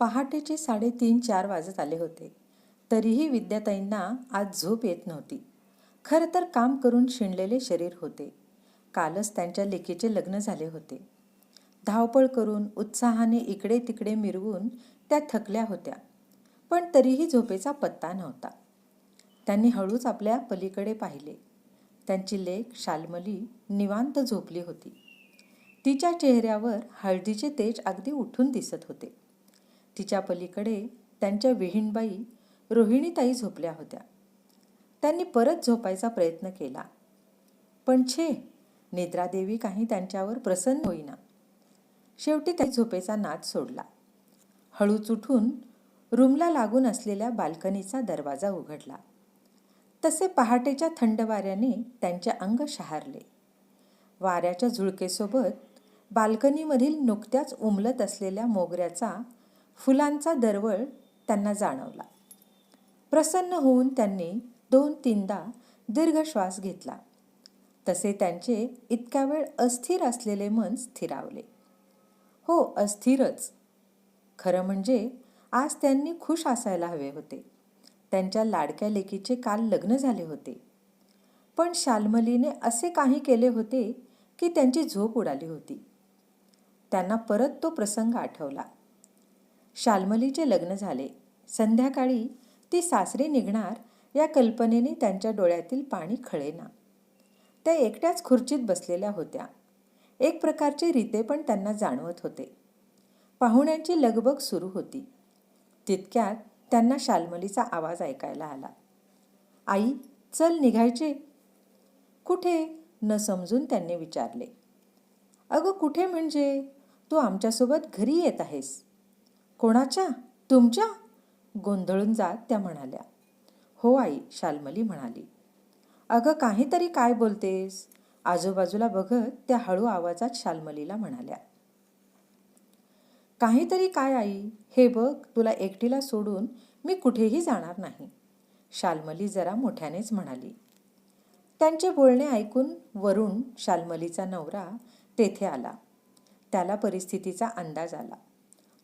पहाटेचे साडेतीन चार वाजत आले होते. तरीही विद्याताईंना आज झोप येत नव्हती. खरं तर काम करून शिणलेले शरीर होते. कालच त्यांच्या लेकीचे लग्न झाले होते. धावपळ करून उत्साहाने इकडे तिकडे मिरवून त्या थकल्या होत्या. पण तरीही झोपेचा पत्ता नव्हता. त्यांनी हळूच आपल्या पलीकडे पाहिले. त्यांची लेख शालमली निवांत झोपली होती. तिच्या चेहऱ्यावर हळदीचे तेज अगदी उठून दिसत होते. तिच्या पलीकडे त्यांच्या विहीणबाई रोहिणीताई झोपल्या होत्या. त्यांनी परत झोपायचा प्रयत्न केला. पण छे निद्रादेवी काही त्यांच्यावर प्रसन्न होईना. शेवटी त्या झोपेचा नाद सोडला. हळूच उठून रूमला लागून असलेल्या बाल्कनीचा दरवाजा उघडला. तसे पहाटेच्या थंड वाऱ्याने त्यांचे अंग शहारले. वाऱ्याच्या झुळकेसोबत बाल्कनीमधील नुकत्याच उमलत असलेल्या मोगऱ्याचा फुलांचा दरवळ त्यांना जाणवला. प्रसन्न होऊन त्यांनी दोन तीनदा दीर्घ श्वास घेतला. तसे त्यांचे इतक्या वेळ अस्थिर असलेले मन स्थिरावले. हो अस्थिरच. खरं म्हणजे आज त्यांनी खुश असायला हवे होते. त्यांच्या लाडक्या लेकीचे काल लग्न झाले होते. पण शाल्मलीने असे काही केले होते की त्यांची झोप उडाली होती. त्यांना परत तो प्रसंग आठवला. शाल्मलीचे लग्न झाले. संध्याकाळी ती सासरे निघणार या कल्पनेने त्यांच्या डोळ्यातील पाणी खळेना. त्या एकट्याच खुर्चीत बसलेल्या होत्या. एक प्रकारचे रीते पण त्यांना जाणवत होते. पाहुण्यांची लगबग सुरू होती. तितक्यात त्यांना शाल्मलीचा आवाज ऐकायला आला. आई चल निघायचे. कुठे? न समजून त्यांनी विचारले. अगं कुठे म्हणजे? तू आमच्यासोबत घरी येत आहेस. कोणाच्या? तुमच्या? गोंधळून जात त्या म्हणाल्या. हो आई शालमली म्हणाली. अगं काहीतरी काय बोलतेस? आजूबाजूला बघत त्या हळू आवाजात शालमलीला म्हणाल्या. काहीतरी काय आई? हे बघ तुला एकटीला सोडून मी कुठेही जाणार नाही. शालमली जरा मोठ्यानेच म्हणाली. त्यांचे बोलणे ऐकून वरून शालमलीचा नवरा तेथे आला. त्याला परिस्थितीचा अंदाज आला.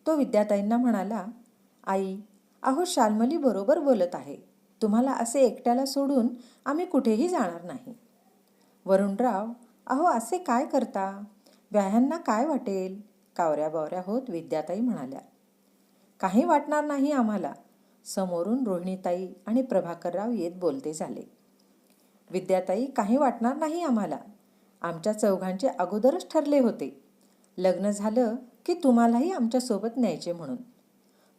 तो विद्याताईंना म्हणाला आई अहो शाल्मली बरोबर बोलत आहे. तुम्हाला असे एकट्याला सोडून आम्ही कुठेही जाणार नाही. वरुणराव अहो असे काय करता? व्याह्यांना काय वाटेल? कावऱ्या बावऱ्या होत विद्याताई म्हणाल्या. काही वाटणार नाही आम्हाला समोरून रोहिणीताई आणि प्रभाकरराव येत बोलते झाले. विद्याताई काही वाटणार नाही आम्हाला. आमच्या चौघांचे अगोदरच ठरले होते. लग्न झालं की तुम्हालाही आमच्यासोबत न्यायचे म्हणून.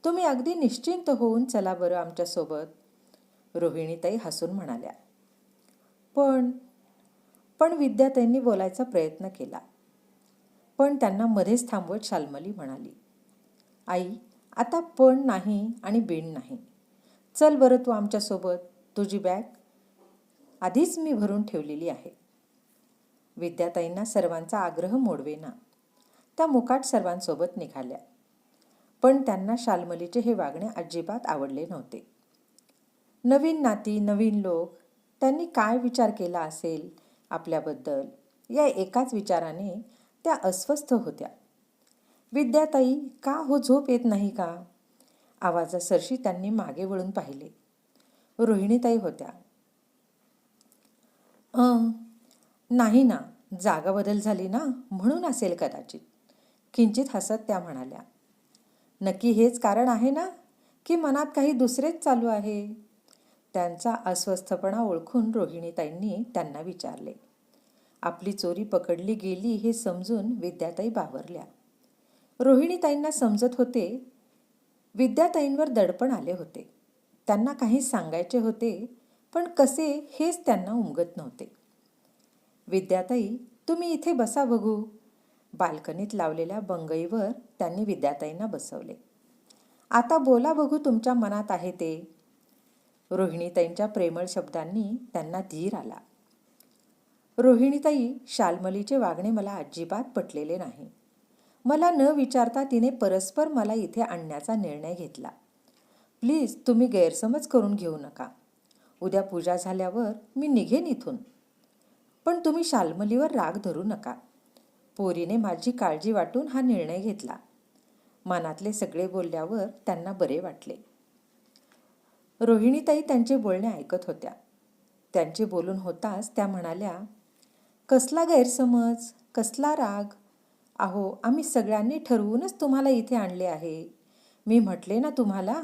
तुम्ही अगदी निश्चिंत होऊन चला बरं आमच्यासोबत. रोहिणीताई हसून म्हणाल्या. पण पण विद्याताईंनी बोलायचा प्रयत्न केला. पण त्यांना मध्येच थांबवत शाल्मली म्हणाली आई आता पण नाही आणि बीण नाही. चल बरं तू आमच्यासोबत. तुझी बॅग आधीच मी भरून ठेवलेली आहे. विद्याताईंना सर्वांचा आग्रह मोडवेना. त्या मुकाट सर्वांसोबत निघाल्या. पण त्यांना शालमलीचे हे वागणे अजिबात आवडले नव्हते. नवीन नाती नवीन लोक त्यांनी काय विचार केला असेल आपल्याबद्दल या एकाच विचाराने त्या अस्वस्थ होत्या. विद्याताई का हो झोप येत नाही का? आवाजासरशी त्यांनी मागे वळून पाहिले. रोहिणीताई होत्या. नाही ना जागा बदल झाली ना म्हणून असेल कदाचित. किंचित हसत त्या म्हणाल्या नक्की हेच कारण आहे ना की मनात काही दुसरेच चालू आहे? त्यांचा अस्वस्थपणा ओळखून रोहिणीताईंनी त्यांना विचारले. आपली चोरी पकडली गेली हे समजून विद्याताई बावरल्या. रोहिणीताईंना समजत होते विद्याताईंवर दडपण आले होते. त्यांना काही सांगायचे होते पण कसे हेच त्यांना उमगत नव्हते. विद्याताई तुम्ही इथे बसा बघू. बाल्कनीत लावलेल्या बंगईवर त्यांनी विद्याताईंना बसवले. आता बोला बघू तुमच्या मनात आहे ते. रोहिणीताईंच्या प्रेमळ शब्दांनी त्यांना धीर आला. रोहिणीताई शालमलीचे वागणे मला अजिबात पटलेले नाही. मला न विचारता तिने परस्पर मला इथे आणण्याचा निर्णय घेतला. प्लीज तुम्ही गैरसमज करून घेऊ नका. उद्या पूजा झाल्यावर मी निघेन इथून. पण तुम्ही शाल्मलीवर राग धरू नका. पोरीने माझी काळजी वाटून हा निर्णय घेतला. मनातले सगळे बोलल्यावर त्यांना बरे वाटले. रोहिणीताई त्यांचे बोलणे ऐकत होत्या. त्यांचे बोलून होताच त्या म्हणाल्या कसला गैरसमज? कसला राग? अहो आम्ही सगळ्यांनी ठरवूनच तुम्हाला इथे आणले आहे. मी म्हटले ना तुम्हाला?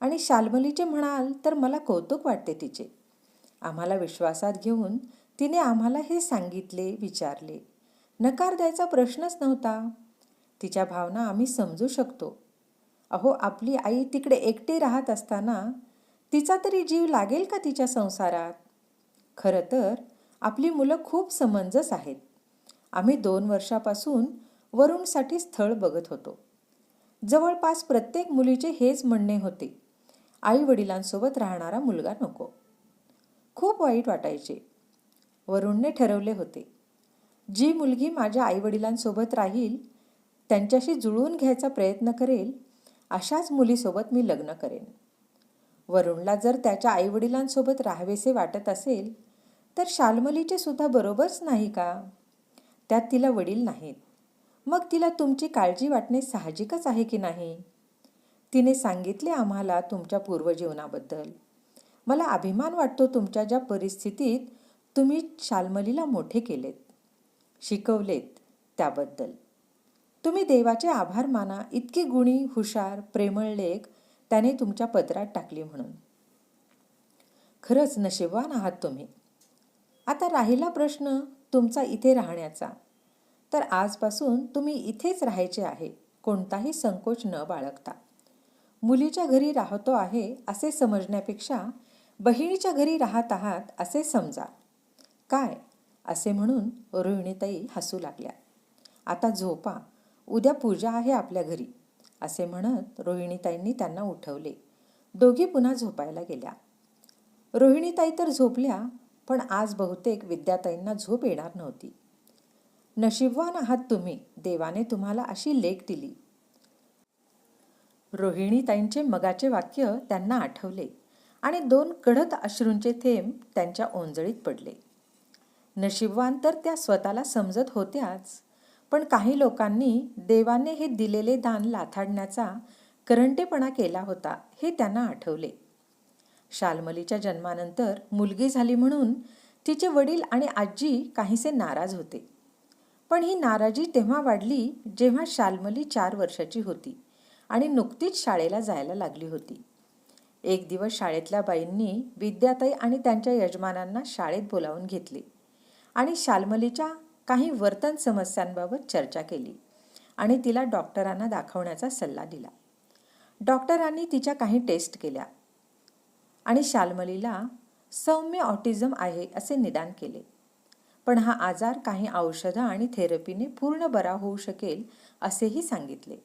आणि शाल्मलीचे म्हणाल तर मला कौतुक वाटते तिचे. आम्हाला विश्वासात घेऊन तिने आम्हाला हे सांगितले विचारले. नकार द्यायचा प्रश्नच नव्हता. तिच्या भावना आम्ही समजू शकतो. अहो आपली आई तिकडे एकटी राहत असताना तिचा तरी जीव लागेल का तिच्या संसारात? खरं तर आपली मुलं खूप समंजस आहेत. आम्ही दोन वर्षापासून वरुणसाठी स्थळ बघत होतो. जवळपास प्रत्येक मुलीचे हेच म्हणणे होते. आई वडिलांसोबत राहणारा मुलगा नको. खूप वाईट वाटायचे. वरुणने ठरवले होते. जी मुलगी माझ्या आईवडिलांसोबत राहील त्यांच्याशी जुळवून घ्यायचा प्रयत्न करेल अशाच मुलीसोबत मी लग्न करेन. वरुणला जर त्याच्या आईवडिलांसोबत राहावेसे वाटत असेल तर शाल्मलीचे सुद्धा बरोबरच नाही का? त्यात तिला वडील नाहीत. मग तिला तुमची काळजी वाटणे साहजिकच आहे की नाही? तिने सांगितले आम्हाला तुमच्या पूर्वजीवनाबद्दल. मला अभिमान वाटतो तुमच्या ज्या परिस्थितीत तुम्ही शाल्मलीला मोठे केलेत. शिकवलेत त्याबद्दल. तुम्ही देवाचे आभार माना इतकी गुणी हुशार प्रेमळ लेख त्याने तुमच्या पदरात टाकली म्हणून. खरंच नशिबवान आहात तुम्ही. आता राहिला प्रश्न तुमचा इथे राहण्याचा. तर आजपासून तुम्ही इथेच राहायचे आहे कोणताही संकोच न बाळगता. मुलीच्या घरी राहतो आहे असे समजण्यापेक्षा बहिणीच्या घरी राहत आहात असे समजा. काय? असे म्हणून रोहिणीताई हसू लागल्या. आता झोपा उद्या पूजा आहे आपल्या घरी असे म्हणत रोहिणीताईंनी त्यांना उठवले. दोघी पुन्हा झोपायला गेल्या. रोहिणीताई तर झोपल्या पण आज बहुतेक विद्याताईंना झोप येणार नव्हती. नशीबवान आहात तुम्ही देवाने तुम्हाला अशी लेख दिली. रोहिणीताईंचे मगाचे वाक्य त्यांना आठवले आणि दोन कडत अश्रूंचे थेंब त्यांच्या ओंजळीत पडले. नशीबवान तर त्या स्वतःला समजत होत्याच. पण काही लोकांनी देवाने हे दिलेले दान लाथाडण्याचा करंटेपणा केला होता हे त्यांना आठवले. शालमलीच्या जन्मानंतर मुलगी झाली म्हणून तिचे वडील आणि आजी काहीसे नाराज होते. पण ही नाराजी तेव्हा वाढली जेव्हा शालमली चार वर्षाची होती आणि नुकतीच शाळेला जायला लागली होती. एक दिवस शाळेतल्या बाईंनी विद्याताई आणि त्यांच्या यजमानांना शाळेत बोलावून घेतले. आणि शालमलीच्या काही वर्तन समस्यांबाबत चर्चा केली आणि तिला डॉक्टरांना दाखवण्याचा सल्ला दिला. डॉक्टरांनी तिच्या काही टेस्ट केल्या आणि शालमलीला सौम्य ऑटिझम आहे असे निदान केले. पण हा आजार काही औषधं आणि थेरपीने पूर्ण बरा होऊ शकेल असेही सांगितले.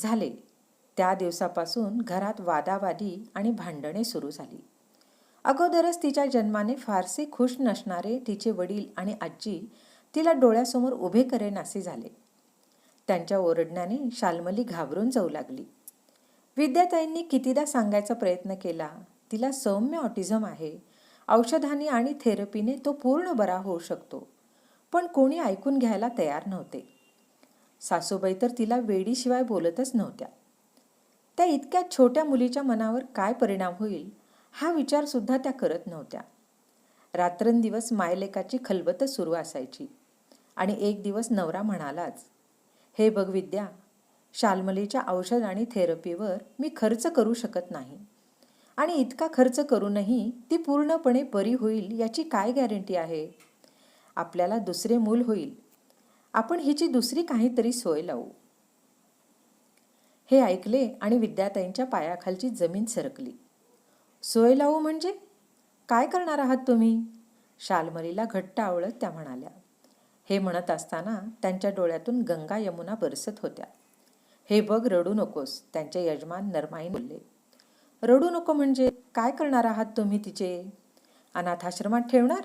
झाले. त्या दिवसापासून घरात वादावादी आणि भांडणे सुरू झाली. अगोदरच तिच्या जन्माने फारसे खुश नसणारे तिचे वडील आणि आजी तिला डोळ्यासमोर उभे करेनासे झाले. त्यांच्या ओरडण्याने शालमली घाबरून जाऊ लागली. विद्याताईंनी कितीदा सांगायचा प्रयत्न केला तिला सौम्य ऑटिझम आहे. औषधाने आणि थेरपीने तो पूर्ण बरा होऊ शकतो. पण कोणी ऐकून घ्यायला तयार नव्हते. सासूबाई तर तिला वेडीशिवाय बोलतच नव्हत्या. त्या इतक्या छोट्या मुलीच्या मनावर काय परिणाम होईल? हा विचारसुद्धा त्या करत नव्हत्या. रात्रंदिवस मायलेकाची खलबत सुरू असायची. आणि एक दिवस नवरा म्हणालाच हे बघ विद्या शालमलीच्या औषध आणि थेरपीवर मी खर्च करू शकत नाही. आणि इतका खर्च करूनही ती पूर्णपणे बरी होईल याची काय गॅरंटी आहे? आपल्याला दुसरे मूल होईल. आपण हिची दुसरी काहीतरी सोय लावू. हे ऐकले आणि विद्याताईंच्या पायाखालची जमीन सरकली. सोय लावू म्हणजे? काय करणार आहात तुम्ही? शालमरीला घट्ट आवळत त्या म्हणाल्या. हे म्हणत असताना त्यांच्या डोळ्यातून गंगा यमुना बरसत होत्या. हे बघ रडू नकोस त्यांचे यजमान नरमाई बोलले. रडू नको म्हणजे? काय करणार आहात तुम्ही तिचे? अनाथाश्रमात ठेवणार?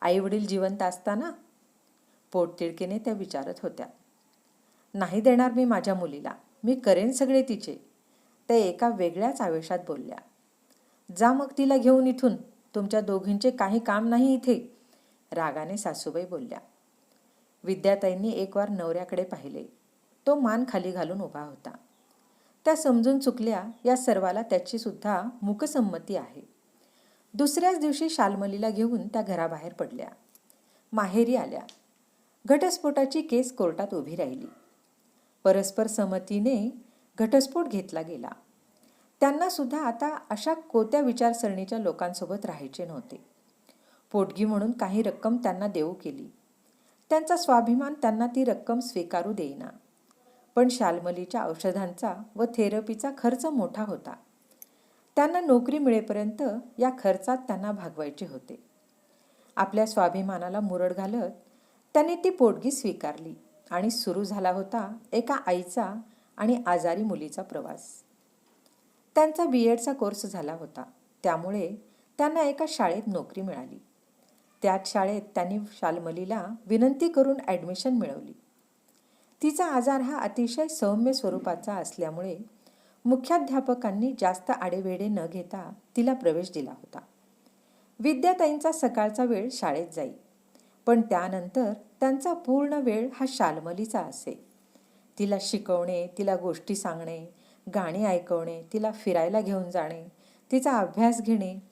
आई वडील जिवंत असताना? पोटतिडकीने त्या विचारत होत्या. नाही देणार मी माझ्या मुलीला. मी करेन सगळे तिचे. त्या एका वेगळ्याच आवेशात बोलल्या. जा मग तिला घेऊन इथून. तुमच्या दोघींचे काही काम नाही इथे. रागाने सासूबाई बोलल्या. विद्याताईंनी एक वार नवऱ्याकडे पाहिले. तो मान खाली घालून उभा होता. त्या समजून चुकल्या या सर्वाला त्याची सुद्धा मुकसंमती आहे. दुसऱ्याच दिवशी शालमलीला घेऊन त्या घराबाहेर पडल्या. माहेरी आल्या. घटस्फोटाची केस कोर्टात उभी राहिली. परस्पर संमतीने घटस्फोट घेतला गेला. त्यांना सुद्धा आता अशा कोत्या विचारसरणीच्या लोकांसोबत राहायचे नव्हते. पोटगी म्हणून काही रक्कम त्यांना देऊ केली. त्यांचा स्वाभिमान त्यांना ती रक्कम स्वीकारू देईना. पण शालमलीच्या औषधांचा व थेरपीचा खर्च मोठा होता. त्यांना नोकरी मिळेपर्यंत या खर्चात त्यांना भागवायचे होते. आपल्या स्वाभिमानाला मुरड घालत त्याने ती पोटगी स्वीकारली आणि सुरू झाला होता एका आईचा आणि आजारी मुलीचा प्रवास. त्यांचा बी एडचा कोर्स झाला होता. त्यामुळे त्यांना एका शाळेत नोकरी मिळाली. त्याच शाळेत त्यांनी शालमलीला विनंती करून ॲडमिशन मिळवली. तिचा आजार हा अतिशय सौम्य स्वरूपाचा असल्यामुळे मुख्याध्यापकांनी जास्त आडेवेडे न घेता तिला प्रवेश दिला होता. विद्याताईंचा सकाळचा वेळ शाळेत जाई. पण त्यानंतर त्यांचा पूर्ण वेळ हा शालमलीचा असे. तिला शिकवणे तिला गोष्टी सांगणे गाणी ऐकवणे तिला फिरायला घेऊन जाणे तिचा अभ्यास घेणे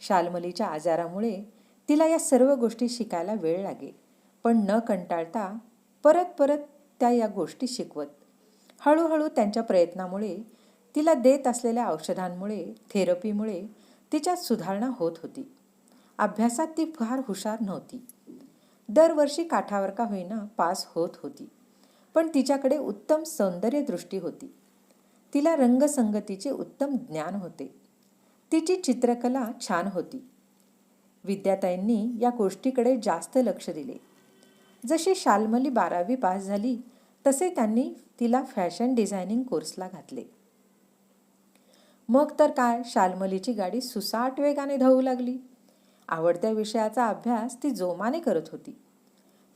शालमलीच्या आजारामुळे तिला या सर्व गोष्टी शिकायला वेळ लागे. पण न कंटाळता परत परत त्या या गोष्टी शिकवत. हळूहळू त्यांच्या प्रयत्नामुळे तिला देत असलेल्या औषधांमुळे थेरपीमुळे तिच्यात सुधारणा होत होती. अभ्यासात ती फार हुशार नव्हती. दरवर्षी काठावर का होईना पास होत होती. पण तिच्याकडे उत्तम सौंदर्य दृष्टी होती. तिला रंगसंगतीचे उत्तम ज्ञान होते. तिची चित्रकला छान होती. विद्याताईंनी या गोष्टीकडे जास्त लक्ष दिले. जशी शालमली बारावी पास झाली तसे त्यांनी तिला फॅशन डिझायनिंग कोर्सला घातले. मग तर काय शालमलीची गाडी सुसाट वेगाने धावू लागली. आवडत्या विषयाचा अभ्यास ती जोमाने करत होती.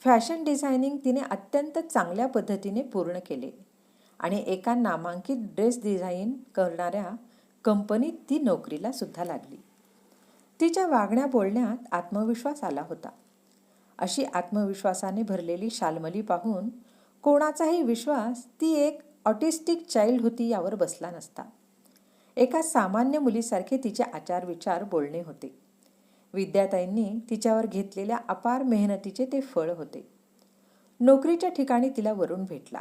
फॅशन डिझायनिंग तिने अत्यंत चांगल्या पद्धतीने पूर्ण केले. आणि एका नामांकित ड्रेस डिझाईन करणाऱ्या कंपनीत ती नोकरीला सुद्धा लागली. तिच्या वागण्या बोलण्यात आत्मविश्वास आला होता. अशी आत्मविश्वासाने भरलेली शालमली पाहून कोणाचाही विश्वास ती एक ऑटिस्टिक चाइल्ड होती यावर बसला नसता. एका सामान्य मुलीसारखे तिचे आचार विचार बोलणे होते. विद्याताईंनी तिच्यावर घेतलेल्या अपार मेहनतीचे ते फळ होते. नोकरीच्या ठिकाणी तिला वरून भेटला.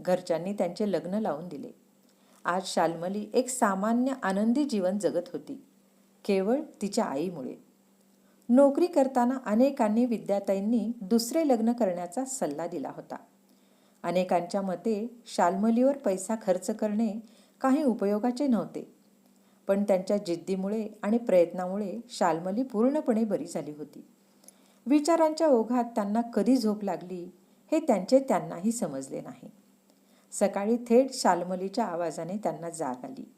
घरच्यांनी त्यांचे लग्न लावून दिले. आज शालमली एक सामान्य आनंदी जीवन जगत होती. केवळ तिच्या आईमुळे. नोकरी करताना अनेकांनी विद्याताईंनी दुसरे लग्न करण्याचा सल्ला दिला होता. अनेकांच्या मते शालमलीवर पैसा खर्च करणे काही उपयोगाचे नव्हते. पण त्यांच्या जिद्दीमुळे आणि प्रयत्नामुळे शालमली पूर्णपणे बरी झाली होती. विचारांच्या ओघात त्यांना कधी झोप लागली हे त्यांचे त्यांनाही समजले नाही. सकाळी थेट शालमलीच्या आवाजाने त्यांना जाग आली.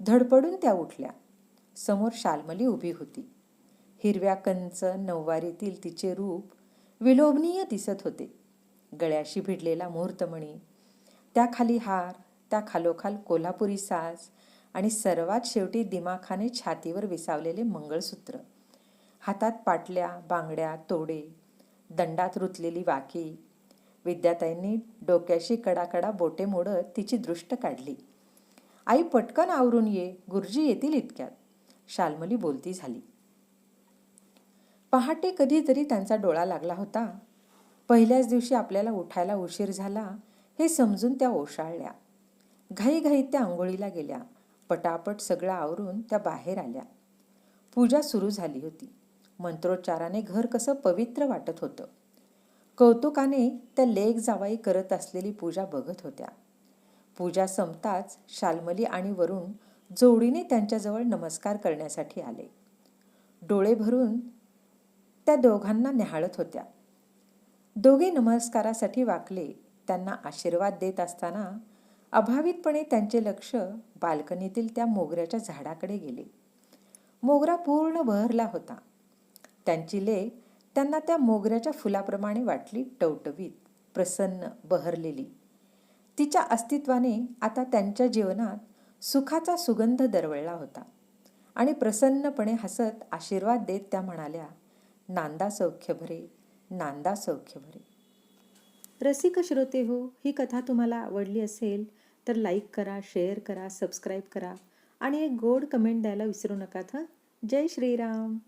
धडपडून त्या उठल्या. समोर शालमली उभी होती. हिरव्या कंच नऊवारीतील तिचे रूप विलोभनीय दिसत होते. गळ्याशी भिडलेला मुहूर्तमणी त्याखाली हार त्या खालोखाल कोल्हापुरी साज आणि सर्वात शेवटी दिमाखाने छातीवर विसावलेले मंगळसूत्र. हातात पाटल्या बांगड्या तोडे दंडात रुतलेली वाकी विद्याताईंनी डोक्याशी कडाकडा बोटे मोडत तिची दृष्ट काढली. आई पटकन आवरून ये. गुरुजी येतील इतक्यात. शालमली बोलती झाली. पहाटे कधीतरी त्यांचा डोळा लागला होता. पहिल्याच दिवशी आपल्याला उठायला उशीर झाला हे समजून त्या ओशाळल्या. घाईघाईत त्या आंघोळीला गेल्या. पटापट सगळं आवरून त्या बाहेर आल्या. पूजा सुरू झाली होती. मंत्रोच्चाराने घर कसं पवित्र वाटत होतं. कौतुकाने त्या लेख जावाई करत असलेली पूजा बघत होत्या. पूजा संपताच शालमली आणि वरून जोडीने त्यांच्याजवळ नमस्कार करण्यासाठी आले. डोळे भरून त्या दोघांना निहाळत होत्या. दोघे नमस्कारासाठी वाकले त्यांना आशीर्वाद देत असताना अभावितपणे त्यांचे लक्ष बाल्कनीतील त्या मोगऱ्याच्या झाडाकडे गेले. मोगरा पूर्ण बहरला होता. त्यांची लेख त्यांना त्या मोगऱ्याच्या फुलाप्रमाणे वाटली टवटवीत प्रसन्न बहरलेली. तिच्या अस्तित्वाने आता त्यांच्या जीवनात सुखाचा सुगंध दरवळला होता आणि प्रसन्नपणे हसत आशीर्वाद देत त्या म्हणाल्या नांदा सौख्य भरे नांदा सौख्य भरे. रसिक श्रोते हो ही कथा तुम्हाला आवडली असेल तर लाईक करा शेअर करा सबस्क्राईब करा आणि एक गोड कमेंट द्यायला विसरू नका हं? जय श्रीराम.